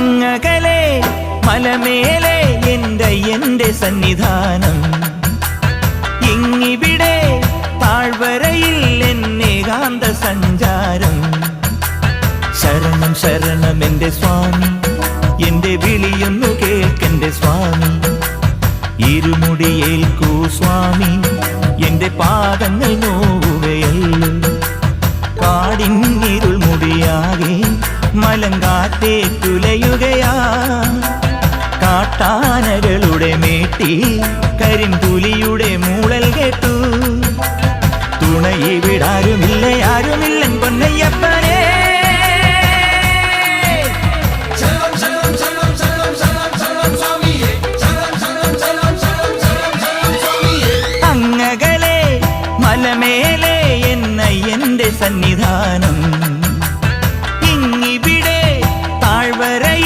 അങ്ങകലെ മലമേലെ എന്റെ എന്റെ സന്നിധാനം. ഇങ്ങിവിടെ താഴ്വരയിൽ എന്നെ കാന്ത സഞ്ചാരം. ശരണം ശരണം എന്റെ സ്വാമി എന്റെ വിളിയൊന്നു കേൾക്കെന്റെ സ്വാമി. ഇരുമുടിയേൽക്കൂ സ്വാമി എന്റെ പാദങ്ങൾ നോവുകയല്ലോ. മലങ്കാറ്റേ തുലയുകയാ. കാട്ടാനകളുടെ മേട്ടി കരിന്തുലിയുടെ മൂളൽ കേട്ടു. തുണയിവിടാരുമില്ല ആരുമില്ലൻ പൊന്നയ്യപ്പനെ. അങ്ങകലെ മലമേലെ എന്ന എന്റെ സന്നിധാനം.